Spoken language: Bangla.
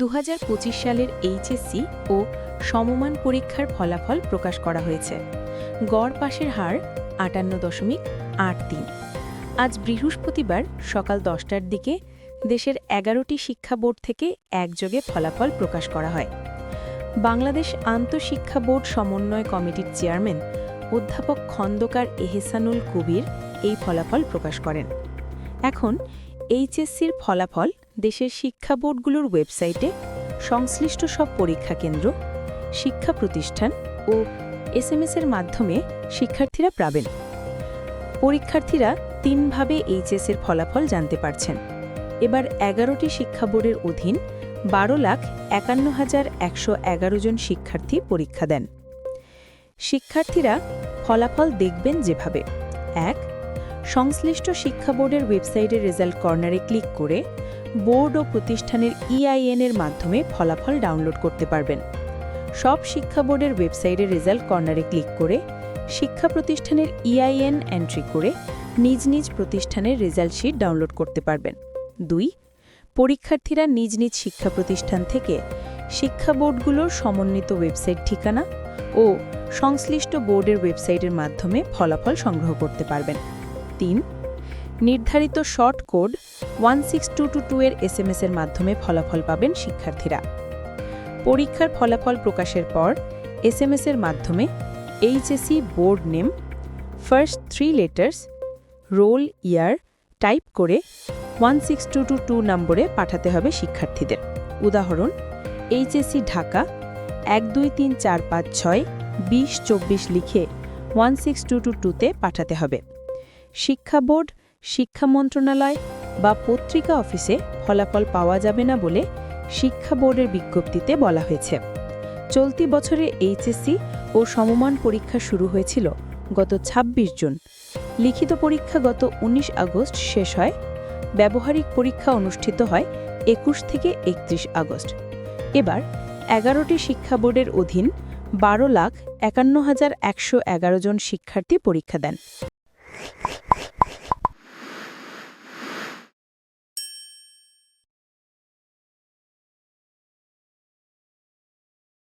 দু হাজার পঁচিশ সালের এইচএসসি ও সমমান পরীক্ষার ফলাফল প্রকাশ করা হয়েছে। গড় পাশের হার আটান্ন দশমিক আট তিন। আজ বৃহস্পতিবার সকাল দশটার দিকে দেশের এগারোটি শিক্ষা বোর্ড থেকে একযোগে ফলাফল প্রকাশ করা হয়। বাংলাদেশ আন্তঃশিক্ষা বোর্ড সমন্বয় কমিটির চেয়ারম্যান অধ্যাপক খন্দকার এহেসানুল কবির এই ফলাফল প্রকাশ করেন। এখন এইচএসসির ফলাফল দেশের শিক্ষা বোর্ডগুলোর ওয়েবসাইটে সংশ্লিষ্ট সব পরীক্ষা কেন্দ্র, শিক্ষা প্রতিষ্ঠান ও এসএমএসের মাধ্যমে শিক্ষার্থীরা পাবেন। পরীক্ষার্থীরা তিনভাবে এইচএসের ফলাফল জানতে পারছেন। এবার এগারোটি শিক্ষা বোর্ডের অধীন বারো লাখ একান্ন হাজার একশো এগারো জন শিক্ষার্থী পরীক্ষা দেন। শিক্ষার্থীরা ফলাফল দেখবেন যেভাবে। এক, সংশ্লিষ্ট শিক্ষা বোর্ডের ওয়েবসাইটের রেজাল্ট কর্নারে ক্লিক করে বোর্ড ও প্রতিষ্ঠানের ইআইএন এর মাধ্যমে ফলাফল ডাউনলোড করতে পারবেন। সব শিক্ষা বোর্ডের ওয়েবসাইটের রেজাল্ট কর্নারে ক্লিক করে শিক্ষা প্রতিষ্ঠানের ইআইএন এন্ট্রি করে নিজ নিজ প্রতিষ্ঠানের রেজাল্ট শিট ডাউনলোড করতে পারবেন। দুই, পরীক্ষার্থীরা নিজ নিজ শিক্ষা প্রতিষ্ঠান থেকে শিক্ষা বোর্ডগুলোর সমন্বিত ওয়েবসাইট ঠিকানা ও সংশ্লিষ্ট বোর্ডের ওয়েবসাইটের মাধ্যমে ফলাফল সংগ্রহ করতে পারবেন। তিন নির্ধারিত short code one six two two two এর এসএমএস এর মাধ্যমে ফলাফল পাবেন শিক্ষার্থীরা। পরীক্ষার ফলাফল প্রকাশের পর এস এসএমএস এর মাধ্যমে HSC board name first three letters roll year type করে one six two two two নম্বরে পাঠাতে হবে শিক্ষার্থীদের। উদাহরণ এইচএসি ঢাকা এক দুই তিন চার পাঁচ ছয় বিশ চব্বিশ লিখে ওয়ান সিক্স টু টু টুতে পাঠাতে হবে। শিক্ষা বোর্ড শিক্ষা মন্ত্রণালয় বা পত্রিকা অফিসে ফলাফল পাওয়া যাবে না বলে শিক্ষা বোর্ডের বিজ্ঞপ্তিতে বলা হয়েছে। চলতি বছরে এইচএসসি ও সমমান পরীক্ষা শুরু হয়েছিল গত ২৬ জুন। লিখিত পরীক্ষা গত ১৯ আগস্ট শেষ হয়। ব্যবহারিক পরীক্ষা অনুষ্ঠিত হয় একুশ থেকে একত্রিশ আগস্ট। এবার এগারোটি শিক্ষা বোর্ডের অধীন বারো লাখ একান্ন হাজার একশো এগারো জন শিক্ষার্থী পরীক্ষা দেন।